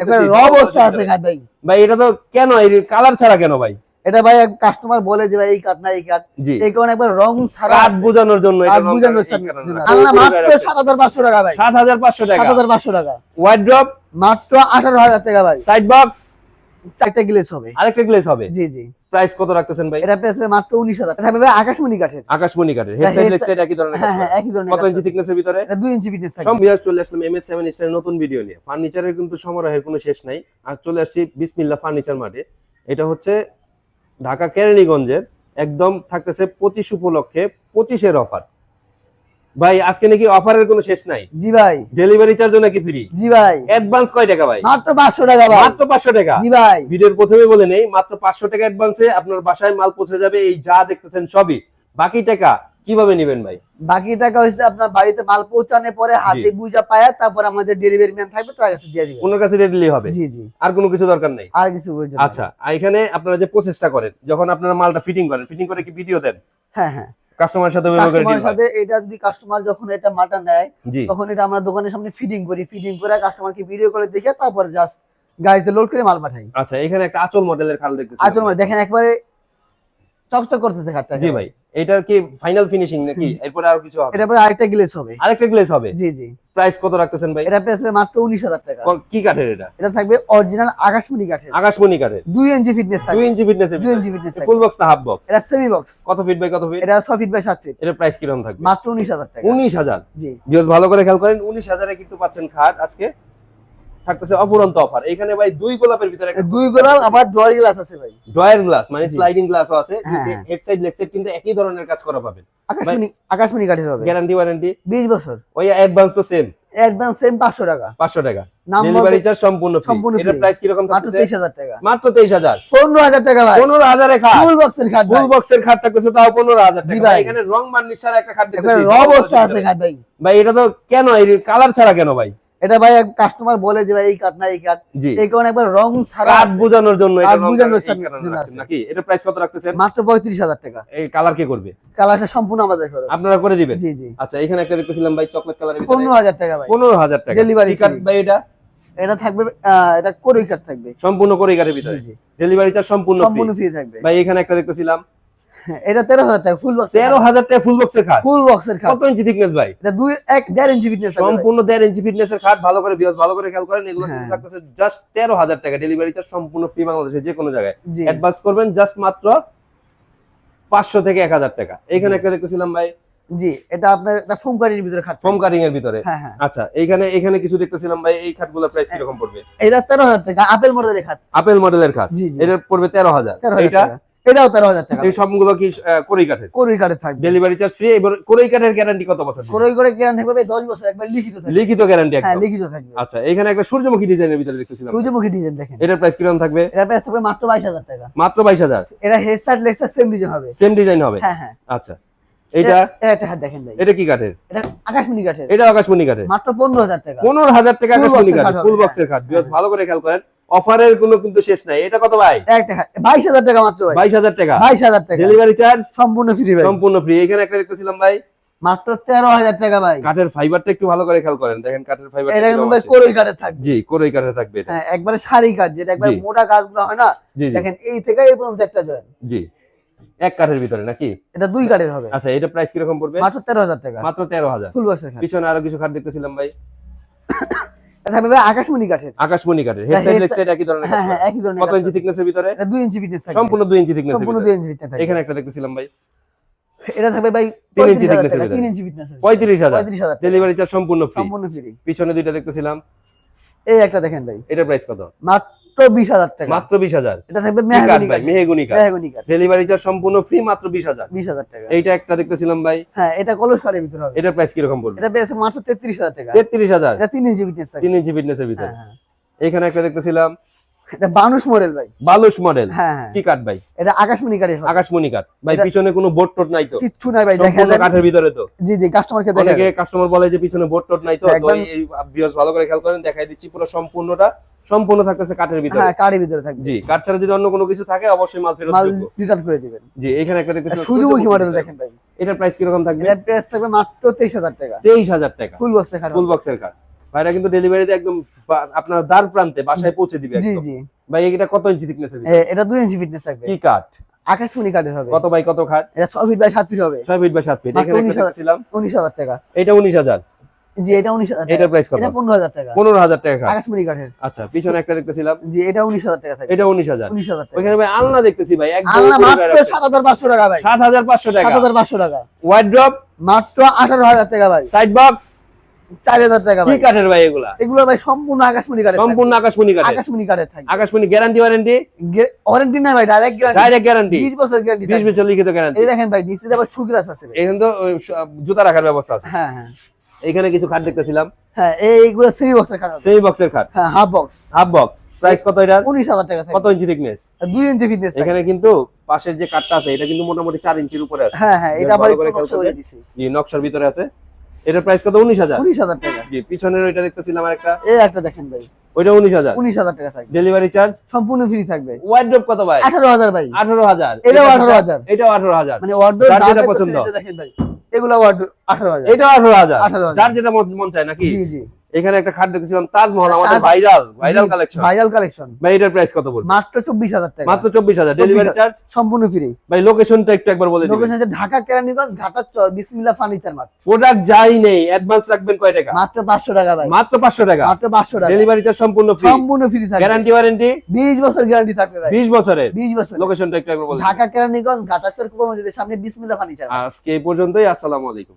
একবার র অবস্থা আছে খাট ভাই ভাই এটা তো কেন? এই কালার ছাড়া কেন ভাই? এটা ভাই কাস্টমার বলে যে ভাই এই কাঠ না এই কাঠ এই কারণে একবার রং ছাড়া কাঠ বোঝানোর জন্য কাঠ বোঝানোর জন্য। আল্লাহ মাত্র সাত হাজার পাঁচশো টাকা ভাই। সাত হাজার পাঁচশো টাকা। সাত হাজার পাঁচশো টাকা। ওয়াইড ড্রপ মাত্র আঠারো হাজার টাকা ভাই। সাইড বক্স চারটা গ্লেস হবে। আরেকটা গ্লেস হবে? জি জি। প্রাইস কত রাখতেছেন ভাই? এটা প্রাইস মাত্র উনিশ হাজার। থাকবে ভাই আকাশমণি কাঠের। আকাশমণি কাঠের। একই ধরনের হ্যাঁ হ্যাঁ একই ধরনের কত ইঞ্চি ভিতরে? এটা দুই ইঞ্চি ফিটনেস সব বিয়ার চলে আসলাম এম এস সেভেন স্টারের নতুন ভিডিও নিয়ে। ফার্নিচারের কিন্তু সমারোহের কোনো শেষ নাই। আর চলে আসছি বিসমিল্লা ফার্নিচার মাঠে। এটা হচ্ছে ঢাকা কেরানীগঞ্জের একদম থাকতেছে পঁচিশ উপলক্ষে পঁচিশের অফার ভাই আজকে নাকি অফারের কোনো শেষ নাই। জি ভাই। ডেলিভারি চার্জও নাকি ফ্রি জি ভাই। অ্যাডভান্স কয় টাকা ভাই? মাত্র পাঁচশো টাকা ভাই। মাত্র পাঁচশো টাকা? জি ভাই। ভিডিওর প্রথমে বলে নেই মাত্র পাঁচশো টাকা অ্যাডভান্সে আপনার বাসায় মাল পৌঁছে যাবে এই যা দেখতেছেন সবই। বাকি টাকা কীভাবে নেবেন ভাই? বাকি টাকা হচ্ছে আপনার বাড়িতে মাল পৌঁছানোর পরে হাতে বুঝা পায়া তারপর আমাদের ডেলিভারি ম্যান থাকবে তার কাছে দিয়ে দিবেন ওনার কাছে দিয়ে দিলেই হবে? জি জি। আর কোনো কিছু দরকার নেই? আর কিছু আচ্ছা আর এখানে আপনারা যে প্রসেসটা করেন যখন আপনারা মালটা ফিটিং করেন ফিটিং করে কি ভিডিও দেন? হ্যাঁ হ্যাঁ। কাস্টমারের সাথে কাস্টমারের সাথে এটা যদি কাস্টমার যখন এটা মাটা নেয় তখন এটা আমরা দোকানের সামনে ফিডিং করি ফিডিং করে কাস্টমারকে ভিডিও করে দেখে তারপরে জাস্ট গাড়িতে লোড করে মাল পাঠাই। আচ্ছা এখানে একটা আচল মডেলের খাল দেখতেছি। আচল মডেল দেখেন একবারে চকচক করতেছে খাটটা জি ভাই এটার কি ফাইনাল ফিনিশিং নাকি? এরপরে আর কিছু হবে? এটা পরে আরেকটা গ্লেস হবে। আরেকটা গ্লেস হবে? জি জি। প্রাইস কত রাখতেছেন ভাই? এটা প্রাইস মাত্র উনিশ হাজার টাকা। কি কাঠের এটা? এটা থাকবে অরিজিনাল আকাশমণি কাঠের। আকাশমণি কাঠের। দুই ইঞ্চি ফিটনেস থাকবে। ইঞ্চি ফিটনেসের দুই ইঞ্চি ফিটনেস ফুল বক্স না হাফ বক্স এটা সেমি বক্স কত ফিট বাই কত ফিট এটা ছ ফিট বাই সাত ফিট এটার প্রাইস কীরকম থাকবে? মাত্র উনিশ হাজার টাকা। উনিশ হাজার? জি। ভিউজ ভালো করে খেয়াল করেন উনিশ হাজারে কিন্তু পাচ্ছেন খাট আজকে। থাকতেছে অপুরন্ত অফার এখানে ভাই দুই গোলাপের ভিতরে দুই গোলাপ আবার ডোয়ার গ্লাস আছে ভাই। ড্রয়ার গ্লাস মানে স্লাইডিং গ্লাসও আছে। হ্যাঁ। হেড সাইড লেগ সাইড কিন্তু একই ধরনের কাজ করা পাবেন। আকাশমণি আকাশমণি কাঠের হবে। গ্যারান্টি ওয়ারেন্টি বিশ বছর। ওই অ্যাডভান্স তো সেম অ্যাডভান্স সেম পাঁচশো টাকা। পাঁচশো টাকা। নাম ডেলিভারি চার্জ সম্পূর্ণ। প্রাইস কীরকম মাত্র থাকতেছে? তেইশ হাজার টাকা। মাত্র তেইশ হাজার। পনেরো হাজার টাকা ভাই। পনেরো হাজারে খাট। ফুল বক্সের খাট ফুল বক্সের খাট থাকতেছে তাও পনেরো হাজার জি টাকা। ভাই। এখানে রং বার্নিশ ছাড়া একটা খাট দেখতেছি। র অবস্থা আছে খাট ভাই। ভাই এটা তো কেন? এই কালার ছাড়া কেন ভাই? এটা ভাই কাস্টমার বলে যে ভাই এই কাঠ না এই কাঠ এই কারণে একবার রং ছাড়া আছে। বোঝানোর জন্য এটা বোঝানোর জন্য নাকি? এটা প্রাইস কত রাখতেছেন? মাত্র পঁয়ত্রিশ হাজার টাকা। এই কালার কে করবে? কালারটা সম্পূর্ণ আমাদের খরচ। আপনারা করে দিবেন? জি জি। আচ্ছা এখানে একটা দেখতেছিলাম ভাই চকলেট কালারের পনেরো হাজার টাকা ভাই। পনেরো হাজার টাকা। Delivery কি কাঠ free। ভাই এটা? এটা থাকবে এটা কোরই কাঠ থাকবে। সম্পূর্ণ করিগারের ভিতরে। ডেলিভারি চার্জ সম্পূর্ণ সম্পূর্ণ ফ্রি ফ্রি থাকবে। ভাই এখানে একটা দেখতেছিলাম। এটা তেরো হাজার টাকা ফুল বক্স তেরো হাজার টাকা ফুল বক্সের খাট? ফুল বক্সের খাট কত ইঞ্চি থিকনেস ভাই? এটা দুই এক দেড় ইঞ্চি ফিটনেস সম্পূর্ণ দেড় ইঞ্চি ফিটনেস এর খাট ভালো করে বিয়াস ভালো করে খেয়াল করেন এগুলো কিন্তু হ্যাঁ। থাকতেছে জাস্ট তেরো হাজার টাকা। ডেলিভারি চার্জ সম্পূর্ণ ফ্রি বাংলাদেশে যে কোনো জায়গায়। অ্যাডভান্স করবেন জাস্ট মাত্র পাঁচশো থেকে এক হাজার টাকা। এখানে একটা দেখতেছিলাম ভাই। জি এটা আপনার একটা ফোম কারির ভিতরে খাট। ফোম কারিং এর ভিতরে। হ্যাঁ হ্যাঁ। আচ্ছা এইখানে এখানে কিছু দেখতেছিলাম ভাই এই খাটগুলোর প্রাইস কীরকম পড়বে? এটা তেরো হাজার টাকা আপেল মডেলের খাট। আপেল মডেলের খাট। জি এটা পড়বে তেরো হাজার। তেরো হাজার এটা টাকা। এটাও তেরো হাজার টাকা। এই সবগুলো কি কাঠের কোরই কাঠে থাকবে। ডেলিভারি চার্জ ফ্রি এবার কাঠের গ্যারান্টি কত বছর? কোরই কেনা থাকবে দশ বছর একবার লিখিত থাকবে। লিখিত গ্যারান্টি হ্যাঁ লিখিত থাকবে। আচ্ছা এখানে একটা সূর্যমুখী ডিজাইনের ভিতরে দেখতেছিলাম। সূর্যমুখী ডিজাইন দেখেন। এটার প্রাইস কীরকম থাকবে? এটা প্রাইস থাকবে মাত্র বাইশ হাজার টাকা। মাত্র বাইশ হাজার? এটা সেম ডিজাইন হবে। সেম ডিজাইন হবে? হ্যাঁ হ্যাঁ। আচ্ছা এটা এটা দেখেন ভাই। এটা কি কাঠের? এটা আকাশমণি কাঠের। এটা আকাশমণি কাঠের। মাত্র পনেরো হাজার টাকা। পনেরো হাজার টাকা আকাশমণি কাঠ ফুল বক্সের হ্যাঁ। ভালো করে খেয়াল করেন। অফারের কোনো কিন্তু শেষ নাই। এটা কত ভাই? বাইশ হাজার টাকা মাত্র বাইশ হাজার টাকা। বাইশ হাজার টাকা। ডেলিভারি চার্জ সম্পূর্ণ ফ্রি ভাই। সম্পূর্ণ ফ্রি এখানে একটা দেখতেছিলাম ভাই। মাত্র তেরো হাজার টাকা ভাই। কাঠের ফাইবারটা একটু ভালো করে খেয়াল করেন। দেখেন কাঠের ফাইবার এটা কিন্তু ভাই কোরই কাঠের থাকবে। জি কোরই কাঠের থাকবে এটা। হ্যাঁ একবারে সারি যেটা একবার। মোটা হয় না? দেখেন এই থেকে এই পর্যন্ত একটা জয়েন জি। এক কাঠের ভিতরে নাকি? এটা দুই কাঠের হবে। আচ্ছা এটা প্রাইস কীরকম পড়বে? মাত্র তেরো হাজার টাকা। মাত্র তেরো হাজার। ফুল বক্সের পিছনে আরও কিছু খাট দেখতেছিলাম ভাই। থাকবে আকাশমণি কাঠের। আকাশমণি কাঠের। হ্যাঁ, হেড সাইড লেগ সাইড একই ধরনের হ্যাঁ হ্যাঁ একই ধরনের কত ইঞ্চি থিকনেসের ভিতরে? ইঞ্চি সম্পূর্ণ ইঞ্চি ইঞ্চি এখানে একটা দেখতেছিলাম ভাই। এটা থাকবে ভাই তিন ইঞ্চি 35,000 thickness এর টাকা, ভিতরে। তিন ইঞ্চি ফিটনেস পঁয়ত্রিশ হাজার। পঁয়ত্রিশ হাজার টাকা। ডেলিভারি চার্জ সম্পূর্ণ ফ্রি সম্পূর্ণ ফ্রি পিছনে দুইটা দেখতেছিলাম। এই একটা দেখেন ভাই। এটার প্রাইস কত? মাত্র বিশ হাজার টাকা। মাত্র বিশ হাজার। এটা থাকবে কাঠ মেহগনি কাঠ। মেহেগুনি কাঠ। ডেলিভারি চার্জ সম্পূর্ণ ফ্রি মাত্র বিশ হাজার। বিশ হাজার টাকা। এইটা একটা দেখতেছিলাম ভাই। হ্যাঁ এটা কলস কাঠের ভিতরে হবে। এটা প্রাইস কীরকম পড়বে? এটা পেয়েছে মাত্র তেত্রিশ হাজার টাকা। তেত্রিশ হাজার। এটা তিন ইঞ্চি ফিটনেস থাকবে। তিন ইঞ্চি ফিটনেসের ভিতরে। হ্যাঁ হ্যাঁ। এখানে একটা দেখতেছিলাম এটা বানুষ মডেল ভাই। বালুশ মডেল? হ্যাঁ হ্যাঁ। কি কাঠ ভাই? এটা আকাশমণি কাঠের আকাশমণি কাঠ। ভাই পিছনে কোনো বোর্ড টোট নাই তো? কিচ্ছু নাই ভাই দেখা যায় কাঠের ভিতরে তো? জি জি কাস্টমারকে দেখা অনেকে কাস্টমার বলে যে পিছনে বোর্ড টোট নাই তো তো এই ভিউয়ার্স ভালো করে খেয়াল করেন দেখাই দিচ্ছি পুরো সম্পূর্ণটা। সম্পূর্ণ থাকতেছে কাঠের ভিতরে। হ্যাঁ কাঠের ভিতরে থাকবে। জি কাঠ ছাড়া যদি অন্য কোনো কিছু থাকে অবশ্যই মাল ফেরত মাল রিটার্ন করে দিবেন। জি এখানে একটা দেখতেছি সূর্যমুখী মডেল দেখেন ভাই। এটার প্রাইস কীরকম থাকবে? এটার প্রাইস থাকবে মাত্র তেইশ হাজার টাকা। তেইশ হাজার টাকা। ফুল বক্সে খারাপ ফুল বক্সের কাঠ। ভাইরা কিন্তু ডেলিভারিতে একদম আপনার দ্বার প্রান্তে বাসায় পৌঁছে দিবে জি জি। ভাই এটা কত ইঞ্চি থিকনেসের এ, এটা দুই ইঞ্চি ফিটনেস থাকবে। কি কাঠ? আকাশমণি কাঠের হবে। কত বাই কত খাট? এটা ছয় ফিট বাই সাত ফিট হবে। ছয় ফিট বাই সাত ফিট এখানে একটা 19,000 দেখছিলাম উনিশ হাজার টাকা। এটা উনিশ হাজার। জি এটা উনিশ হাজার এটার প্রাইস কত? এটা পনেরো হাজার টাকা। পনেরো হাজার টাকা আকাশমণি কাঠের। আচ্ছা পিছনে একটা দেখতেছিলাম। জি এটা উনিশ হাজার টাকা থাকবে। এটা উনিশ হাজার। উনিশ হাজার টাকা। ওইখানে ভাই আলনা দেখতেছি ভাই একদম আল্লাহ মাত্র রাখছে। সাত হাজার পাঁচশো টাকা ভাই। সাত হাজার পাঁচশো টাকা। সাত হাজার পাঁচশো টাকা। ওয়াইড্রপ মাত্র আঠারো হাজার টাকা ভাই। সাইড বক্স টাকা কি ভাই। কাঠের ভাই এগুলা? এগুলো ভাই সম্পূর্ণ আকাশমণি কাঠের সম্পূর্ণ আকাশমণি কাঠের। আকাশমণি কাঠের থাকবে আকাশমণি গ্যারান্টি ওয়ারেন্টি ওয়ারেন্টি নাই ভাই ডাইরেক্ট গ্যারান্টি ডাইরেক্ট গ্যারান্টি বিশ বছর গ্যারান্টি বিশ বছর লিখিত গ্যারান্টি এই দেখেন ভাই নিচে আবার সুগ্রাস আছে এখানে তো জুতা রাখার ব্যবস্থা আছে। হ্যাঁ হ্যাঁ। এখানে কিছু খাট দেখতেছিলাম। হ্যাঁ এইগুলো বক্সের। সেই বক্সের খাট হ্যাঁ half box half box price কত উনিশ হাজার টাকা কত ইঞ্চি থিকনেস দুই ইঞ্চি ফিটনেস এখানে কিন্তু পাশের যে কাঠটা আছে এটা কিন্তু মোটামুটি চার ইঞ্চির উপরে আছে। হ্যাঁ হ্যাঁ এটা আবার ভালো করে একটু নকশা করে দিছি। জি নকশার ভিতরে আছে। এটার প্রাইস কত? উনিশ হাজার। উনিশ হাজার টাকা। জি পিছনের ওইটা দেখতেছিলাম আরেকটা এই একটা দেখেন ভাই। ওইটা উনিশ হাজার। উনিশ হাজার টাকা থাকবে। ডেলিভারি চার্জ সম্পূর্ণ ফ্রি থাকবে। ওয়াইড্রপ কত ভাই? আঠারো হাজার ভাই। আঠারো হাজার। এটাও 18,000 এটাও আঠারো হাজার। মানে যার যেটা পছন্দ। দেখেন ভাই এগুলো আঠারো হাজার। এটাও আঠারো হাজার। 18,000 হাজার। যেটা মন- মন চায় নাকি? জি জি। এখানে একটা খাট দেখতেছিলাম তাজমহল আমাদের viral viral collection viral collection ভাই এটার প্রাইস কত বলব? মাত্র চব্বিশ হাজার টাকা। মাত্র চব্বিশ হাজার ডেলিভারি চার্জ সম্পূর্ণ ফ্রি ভাই লোকেশনটা একটু একবার বলে দিবেন। লোকেশন আছে ঢাকা কেরানীগঞ্জ ঘাটার চর বিসমিল্লাহ ফার্নিচার মার্ট প্রোডাক্ট যাই নেই অ্যাডভান্স রাখবেন কয় টাকা? মাত্র পাঁচশো টাকা ভাই। মাত্র পাঁচশো টাকা। মাত্র পাঁচশো টাকা। ডেলিভারি চার্জ সম্পূর্ণ ফ্রি সম্পূর্ণ ফ্রি থাকবে। গ্যারান্টি ওয়ারেন্টি বিশ বছর গ্যারান্টি থাকবে ভাই। বিশ বছরের। বিশ বছর লোকেশনটা একটু একবার বলে। ঢাকা কেরানীগঞ্জ ঘাটার চর কুপা মসজিদের সামনে বিসমিল্লাহ ফার্নিচার আজকে এই পর্যন্তই আসসালামু আলাইকুম।